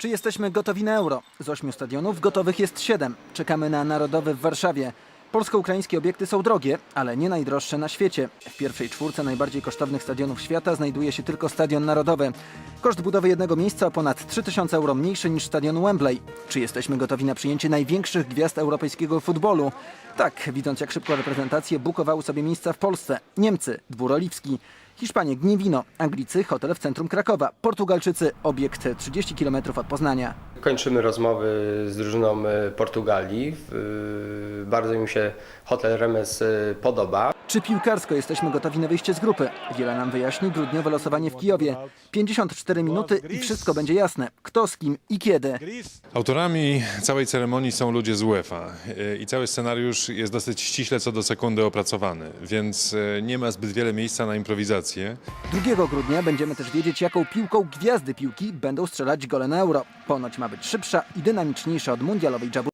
Czy jesteśmy gotowi na euro? Z ośmiu stadionów gotowych jest siedem. Czekamy na Narodowy w Warszawie. Polsko-ukraińskie obiekty są drogie, ale nie najdroższe na świecie. W pierwszej czwórce najbardziej kosztownych stadionów świata znajduje się tylko Stadion Narodowy. Koszt budowy jednego miejsca o ponad 3000 euro mniejszy niż stadion Wembley. Czy jesteśmy gotowi na przyjęcie największych gwiazd europejskiego futbolu? Tak, widząc jak szybko reprezentacje bukowały sobie miejsca w Polsce. Niemcy, dwór Oliwski. Hiszpanie Gniewino, Anglicy hotel w centrum Krakowa, Portugalczycy obiekt 30 km od Poznania. Kończymy rozmowy z drużyną y, Portugalii. Y, Bardzo im się hotel Remes y, podoba. Czy piłkarsko jesteśmy gotowi na wyjście z grupy? Wiele nam wyjaśni grudniowe losowanie w Kijowie. 54 minuty i wszystko będzie jasne. Kto z kim i kiedy. Autorami całej ceremonii są ludzie z UEFA i cały scenariusz jest dosyć ściśle co do sekundy opracowany, więc y, nie ma zbyt wiele miejsca na improwizację. 2 grudnia będziemy też wiedzieć, jaką piłką gwiazdy piłki będą strzelać gole na euro. Ponoć ma być szybsza i dynamiczniejsza od mundialowej Jabu